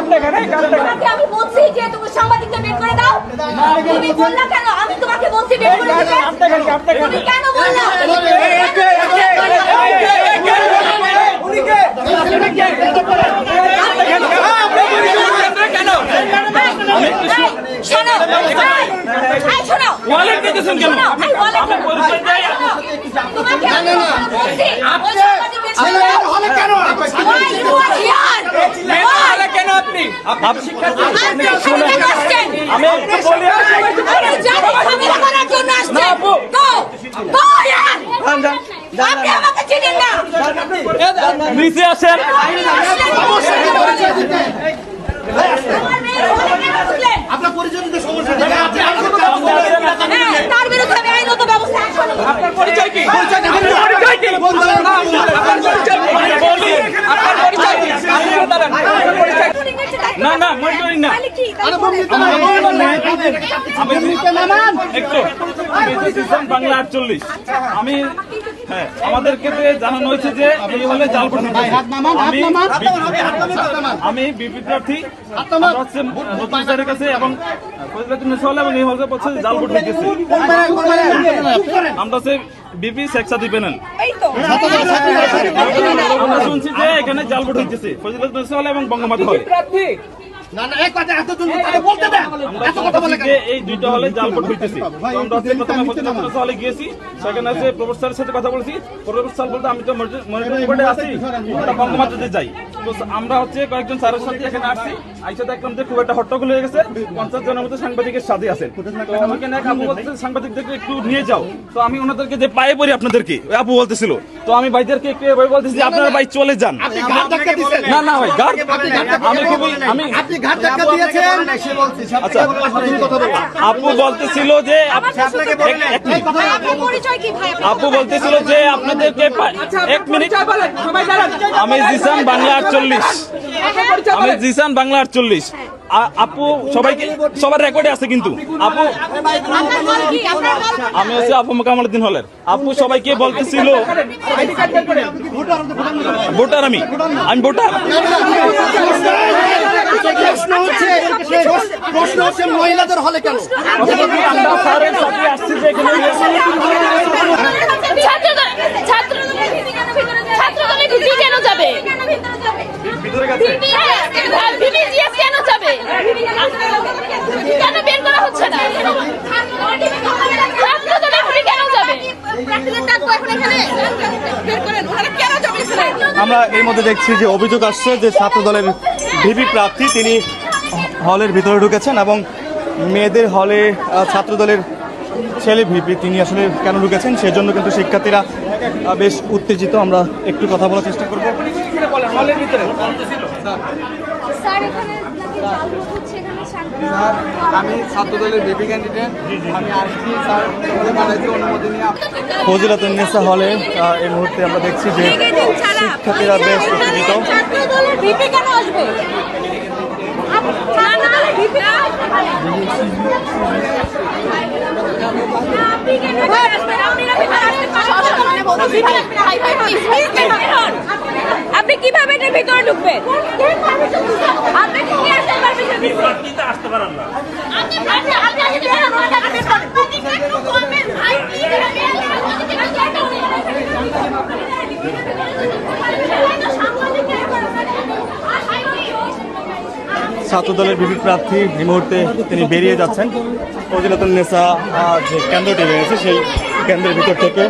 তোমাকে আমি বলছি যে তুমি সাংবাদিকদের বের করে দাও তুমি বললা কেন আমি তোমাকে বলছি বের করে দিতে তুমি কেন বললা এই, শোনো এই, এই, ওয়ালেট দিতেছেন কেন? আমার পরিচয় দেয়। তোমাকে আমি বলছি, করে? Why? কেন আপনি? আপনি শিক্ষার্থী? আপনি? আমি একটু বলি আমি জানি ঝামেলা করার জন্য আসছেন। আপু। Go! Go here! আপনি আমাকে চিনেন না। নিচে আসেন আমার মেয়ের ওখানে কেন ঢুকলেন? আপনার পরিচয় দিতে সমস্যা নেই আপনি হ্যাঁ, তার বিরুদ্ধে আমি আইনত ব্যবস্থা action নেব। আপনার পরিচয় কি আপনার পরিচয় কি আপনার পরিচয় কি? আমি বলি, আপনার পরিচয় কি? আপনি দাঁড়ান, আপনার পরিচয় কি? না না মনিটরিং না। তাহলে কি? আরে বন্ধু আমি একটু বাংলা আটচল্লিশ। আমি হ্যাঁ আমাদেরকে তো জানানো হয়েছে যে এই হলে জাল আমি আমি বিপি প্রার্থী আমরা হচ্ছে নতুন কাছে এবং এই হলকে জাল আমরা হচ্ছে বিপি শেখ প্যানেল এই তো। আমরা শুনছি যে এখানে জাল ভোট হচ্ছে ফজিলত এবং বঙ্গমাতা হল। না না এক কথা এত জন তাকে বলতে দেন আমরা এত কথা বলে শুনছি এই দুইটা হলে জাল হইতেছে আমরা হচ্ছে প্রথমে হলে গিয়েছি সেখানে হচ্ছে প্রফেসর সাথে কথা বলছি। প্রফেসর স্যার বলতে আমি তো মনিটরিং বোর্ডে আছি আমরা বঙ্গমাতাতে যাই। তো আমরা হচ্ছে কয়েকজন স্যারের সাথে এখানে আসছি। আইসা দেখলাম যে খুব একটা হট্টগোল হয়ে গেছে। পঞ্চাশ জনের মতো সাংবাদিকের সাথে আছেন। তো আমাকে এক আপু বলতে সাংবাদিকদেরকে একটু নিয়ে যাও। তো আমি ওনাদেরকে যে পায়ে পড়ি আপনাদেরকে ওই আপু বলতেছিল। তো আমি ভাইদেরকে একটু এভাবে বলতেছি যে আপনারা ভাই চলে যান। না না ভাই গার্ড আমি খুবই আমি আপনি ঘাট ধাক্কা দিয়েছেন? আচ্ছা আপু বলতেছিল যে আপ-? আপু বলতেছিল যে আপনাদেরকে পা- এক মিনিট। আমি জিসান বাংলা আটচল্লিশ। আমি জিসান বাংলা আটচল্লিশ। আপু সবাইকে সবার রেকর্ডে আছে কিন্তু। আপু? আমি হচ্ছে আপু কামালুদ্দিন হলের। আপু সবাইকে বলতেছিল ভোটার আমি। আমি ভোটার। প্রশ্ন হচ্ছে প্রশ্ন হচ্ছে মহিলাদের হলে কেন আমরা স্যারের সাথে আসছি যে এখানে ছাত্রদল ছাত্রদল ছাত্রদলে ভিপি কেন যাবে হ্যাঁ, ভিপি জিএস কেন যাবে কেন বের করা হচ্ছে না ছাত্রদলে ভিপি কেন যাবে আমরা এই মধ্যে দেখছি যে অভিযোগ আসছে যে ছাত্র দলের ভিপি প্রার্থী তিনি হলের ভিতরে ঢুকেছেন এবং মেয়েদের হলে ছাত্র দলের ছেলে ভিপি তিনি আসলে কেন ঢুকেছেন? সেজন্য কিন্তু শিক্ষার্থীরা বেশ উত্তেজিত। আমরা একটু কথা বলার চেষ্টা করব। স্যার এখানে শান্তি আমি ছাত্রদলের বেবি ক্যান্ডিডেট আমি আসছি স্যার অনুমতি নিয়ে ফজিলাতুন্নেসা হলে এই মুহূর্তে আমরা দেখছি যে শিক্ষার্থীরা বেশ উত্তেজিত আপনি কীভাবে এটার ভিতরে ঢুকবেন আপনি কি নিয়ে আসতে পারবেন আসতে পারেন না আপনি আপনি আপনি আসলে বের হন, ওরা টাকা বের করেন। একটু কমেন, ভাই, ছাত্র দলের ভিপি প্রার্থী এই মুহূর্তে তিনি বেরিয়ে যাচ্ছেন। ফজিলাতুন্নেসা নেশা যে কেন্দ্রটি রয়েছে সেই কেন্দ্রের ভিতর থেকে।